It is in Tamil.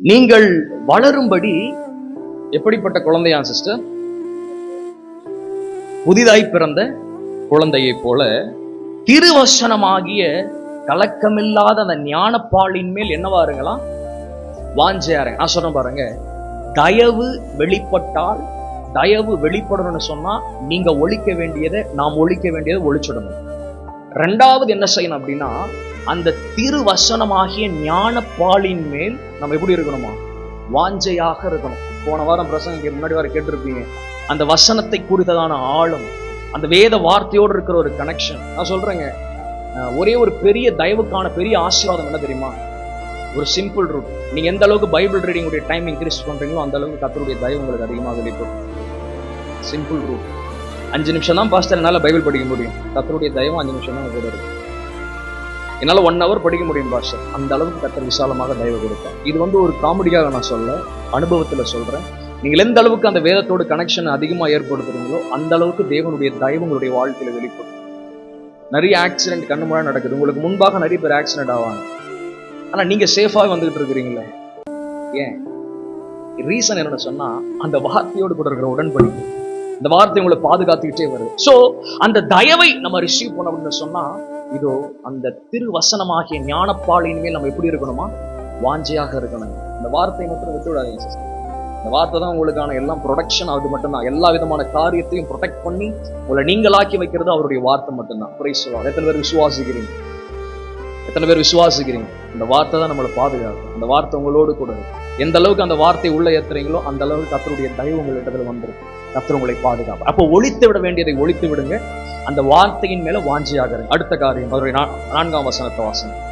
நீங்கள் வளரும்படி எப்படிப்பட்ட குழந்தையா சிஸ்டர் புதிதாய் பிறந்த குழந்தையைப் போல திருவசனமாகிய கலக்கமில்லாத அந்த ஞானப்பாலின் மேல் என்னவா இருங்களாம் வாஞ்சையாருங்க நான் சொல்றேன் பாருங்க. தயவு வெளிப்பட்டால் தயவு வெளிப்படணும்னு சொன்னா நீங்க ஒழிக்க வேண்டியதை நாம் ஒழிக்க வேண்டியதை ஒழிச்சிடணும். ரெண்டாவது என்ன செய்யணும் அப்படின்னா அந்த திருவசனமாகிய ஞானப்பாலின் மேல் நம்ம எப்படி இருக்கணுமா? வாஞ்சையாக இருக்கணும். போன வாரம் பிரசங்க முன்னாடி வர கேட்டிருப்பீங்க. அந்த வசனத்தை குறித்ததான ஆழம் அந்த வேத வார்த்தையோடு இருக்கிற ஒரு கனெக்ஷன் நான் சொல்றேங்க ஒரே ஒரு பெரிய தயவுக்கான பெரிய ஆசீர்வாதம் என்ன தெரியுமா? ஒரு சிம்பிள் ரூட் நீங்க எந்த அளவுக்கு பைபிள் ரீடிங் டைம் இன்க்ரீஸ் பண்றீங்களோ அந்த அளவுக்கு கத்தருடைய தயவு உங்களுக்கு அதிகமாக வெளிப்படும். சிம்பிள் ரூட் அஞ்சு நிமிஷம் தான் பாஸ்டர் என்னால பைபிள் படிக்க முடியும். கத்தருடைய தயவும் அஞ்சு நிமிஷம் தான் கூட இருக்கும் என்னால ஒன் ஹவர் படிக்க முடியும் பாஸ்டர். அந்த அளவுக்கு கத்தர் விசாலமாக தயவு கொடுப்பேன் இது வந்து ஒரு காமெடியாக நான் சொல்ல அனுபவத்துல சொல்றேன். நீங்கள் எந்த அளவுக்கு அந்த வேதத்தோட கனெக்ஷன் அதிகமா ஏற்படுத்துறீங்களோ அந்த அளவுக்கு தேவனுடைய தயவு உங்களுடைய வாழ்க்கையில வெளிப்படும். நிறைய ஆக்சிடென்ட் கண்ணு முன்னாடி நடக்குது. உங்களுக்கு முன்பாக நிறைய பேர் ஆக்சிடென்ட் ஆவாங்க. ஆனா நீங்க சேஃபாக வந்துகிட்டு இருக்கிறீங்களே? ஏன்? ரீசன் என்னோட சொன்னா அந்த வார்த்தையோடு கூட இருக்கிற உடன்படிக்கை. இந்த வார்த்தை உங்களை பாதுகாத்துக்கிட்டே வருது. ஸோ அந்த தயவை நம்ம ரிசீவ் பண்ண அப்படின்னு சொன்னா இதோ அந்த திருவசனமாகிய ஞானப்பாலின் மேல் நம்ம எப்படி இருக்கணுமா? வாஞ்சையாக இருக்கணும். இந்த வார்த்தையை மட்டும் விட்டு விடாதீங்க இந்த வார்த்தை தான் உங்களுக்கான எல்லாம் ப்ரொடக்ஷன் அது மட்டும்தான். எல்லா விதமான காரியத்தையும் ப்ரொடெக்ட் பண்ணி உங்களை நீங்களாக்கி வைக்கிறது அவருடைய வார்த்தை மட்டும்தான். பிரைஸ் சொல்லுவாங்க எத்தனை பேர் விசுவாசிக்கிறீங்க? எத்தனை பேர் விசுவாசிக்கிறீங்க? அந்த வார்த்தை தான் நம்மளை பாதுகாக்கும். அந்த வார்த்தை உங்களோடு கூட இருக்கும் எந்த அளவுக்கு அந்த வார்த்தை உள்ள ஏத்துறீங்களோ அந்த அளவுக்கு கத்தருடைய தயவு உங்களிடத்துல வந்துருக்கு. கத்தர் உங்களை பாதுகாப்பு அப்போ ஒழித்து விட வேண்டியதை ஒழித்து விடுங்க. அந்த வார்த்தையின் மேல வாஞ்சியாகிறேன். அடுத்த காரியம் அவருடைய நான்காம் வசனத்தை வாசனம்